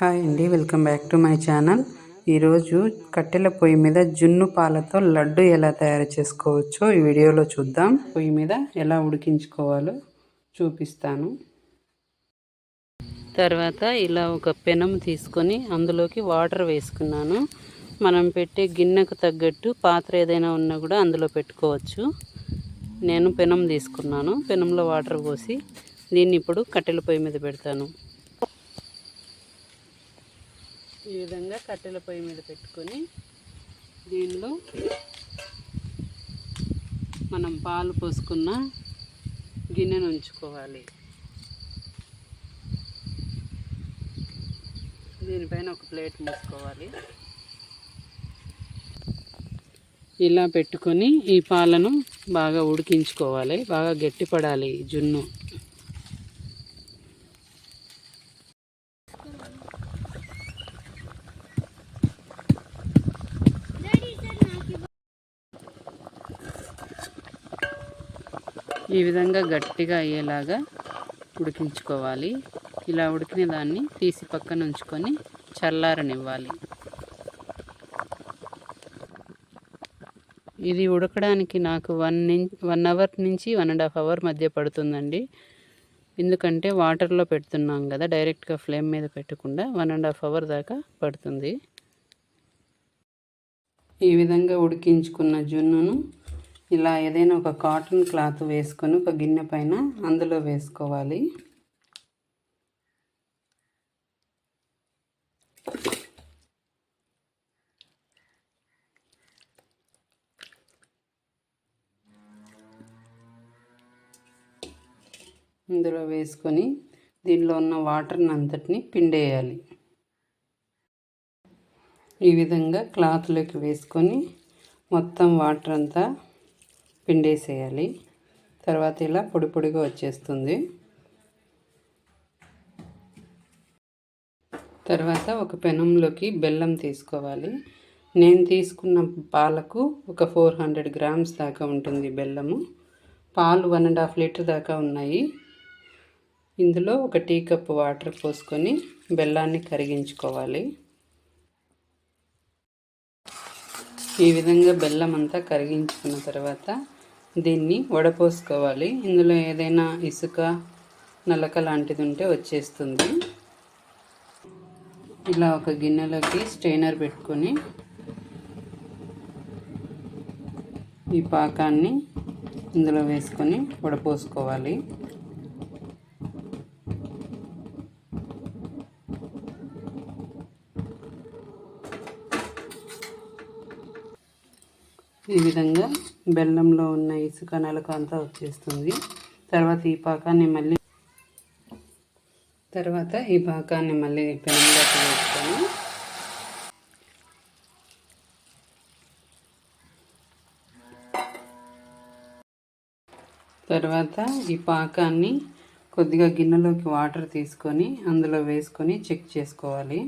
Hi అండి welcome back to my channel. ఈరోజు కట్టెల పొయ్యి మీద జున్ను పాలతో లడ్డు ఎలా తయారు చేసుకోవచ్చో ఈ వీడియోలో చూద్దాం. పొయ్యి మీద ఎలా ఉడికించుకోవాలో చూపిస్తాను. తర్వాత ఇలా ఒక పెనం తీసుకొని అందులోకి వాటర్ వేసుకున్నాను. మనం పెట్టే గిన్నెకు తగ్గట్టు పాత్ర ఏదైనా ఉన్నా కూడా అందులో పెట్టుకోవచ్చు. నేను పెనం తీసుకున్నాను. పెనంలో వాటర్ పోసి దీన్ని ఇప్పుడు కట్టెల పొయ్యి మీద పెడతాను. ఈ విధంగా కట్టెల పొయ్యి మీద పెట్టుకొని దీనిలో మనం పాలు పోసుకున్న గిన్నెను ఉంచుకోవాలి. దీనిపైన ఒక ప్లేట్ మూసుకోవాలి. ఇలా పెట్టుకొని ఈ పాలను బాగా ఉడికించుకోవాలి. బాగా గట్టిపడాలి జున్ను. ఈ విధంగా గట్టిగా అయ్యేలాగా ఉడికించుకోవాలి. ఇలా ఉడికిన దాన్ని తీసి పక్కన ఉంచుకొని చల్లారనివ్వాలి. ఇది ఉడకడానికి నాకు వన్ వన్ అవర్ నుంచి వన్ అండ్ హాఫ్ అవర్ మధ్య పడుతుందండి. ఎందుకంటే వాటర్లో పెడుతున్నాం కదా డైరెక్ట్గా ఫ్లేమ్ మీద పెట్టకుండా వన్ అండ్ హాఫ్ అవర్ దాకా పడుతుంది. ఈ విధంగా ఉడికించుకున్న జున్నును ఇలా ఏదైనా ఒక కాటన్ క్లాత్ వేసుకొని ఒక గిన్నె పైన అందులో వేసుకోవాలి. ఇందులో వేసుకొని దీనిలో ఉన్న వాటర్ని అంతటిని పిండేయాలి. ఈ విధంగా క్లాత్లోకి వేసుకొని మొత్తం వాటర్ అంతా పిండేసేయాలి. తర్వాత ఇలా పొడి పొడిగా వచ్చేస్తుంది. తర్వాత ఒక పెనంలోకి బెల్లం తీసుకోవాలి. నేను తీసుకున్న పాలకు ఒక ఫోర్ హండ్రెడ్ గ్రామ్స్ దాకా ఉంటుంది బెల్లము. పాలు వన్ అండ్ హాఫ్ లీటర్ దాకా ఉన్నాయి. ఇందులో ఒక టీ కప్ వాటర్ పోసుకొని బెల్లాన్ని కరిగించుకోవాలి. ఈ విధంగా బెల్లం అంతా కరిగించుకున్న తర్వాత దీన్ని వడపోసుకోవాలి. ఇందులో ఏదైనా ఇసుక నలక లాంటిది ఉంటే వచ్చేస్తుంది. ఇలా ఒక గిన్నెలోకి స్ట్రైనర్ పెట్టుకొని ఈ పాకాన్ని ఇందులో వేసుకొని వడపోసుకోవాలి. ఈ విధంగా బెల్లంలో ఉన్న ఇసుక నలక అంతా వచ్చేస్తుంది. తర్వాత ఈ పాకాన్ని మళ్ళీ తర్వాత ఈ పాకాన్ని మళ్ళీ పెనంలోకి వేసుకొని తర్వాత ఈ పాకాన్ని కొద్దిగా గిన్నెలోకి వాటర్ తీసుకొని అందులో వేసుకొని చెక్ చేసుకోవాలి.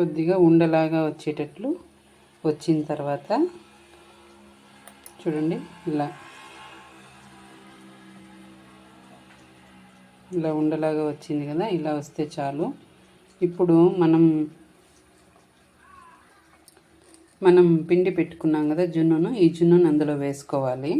కొద్దిగా ఉండలాగా వచ్చేటట్లు వచ్చిన తర్వాత చూడండి ఇలా. ఇలా ఉండలాగా వచ్చింది కదా ఇలా వస్తే చాలు. ఇప్పుడు మనం మనం పిండి పెట్టుకున్నాం కదా జున్నును ఈ జున్నును అందులో వేసుకోవాలి.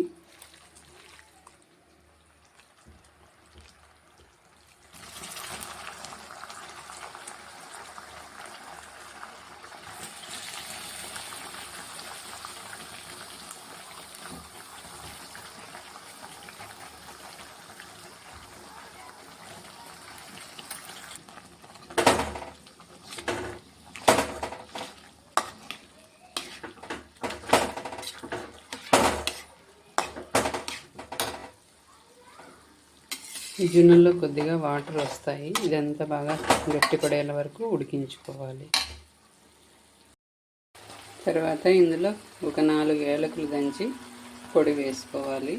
జున్నుల్లో కొద్దిగా వాటర్ వస్తాయి. ఇదంతా బాగా గట్టిపడేల వరకు ఉడికించుకోవాలి. తర్వాత ఇందులో ఒక నాలుగు ఏలకులు దంచి పొడి వేసుకోవాలి.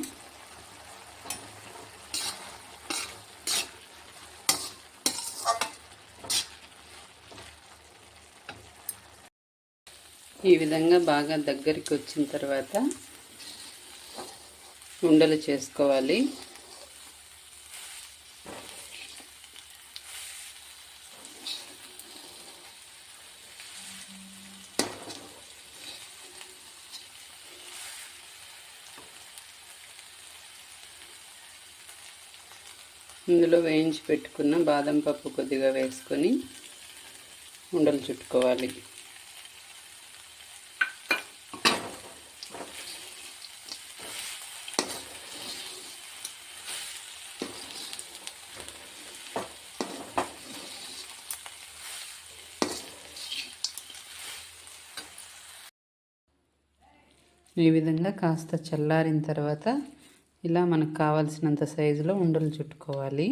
ఈ విధంగా బాగా దగ్గరికి వచ్చిన తర్వాత ఉండలు చేసుకోవాలి. ఇందులో వేయించి పెట్టుకున్న బాదం పప్పు కొద్దిగా వేసుకొని ఉండలు చుట్టుకోవాలి. ఈ విధంగా కాస్త చల్లారిన తర్వాత ఇలా మనకు కావాల్సినంత సైజులో ఉండలు చుట్టుకోవాలి.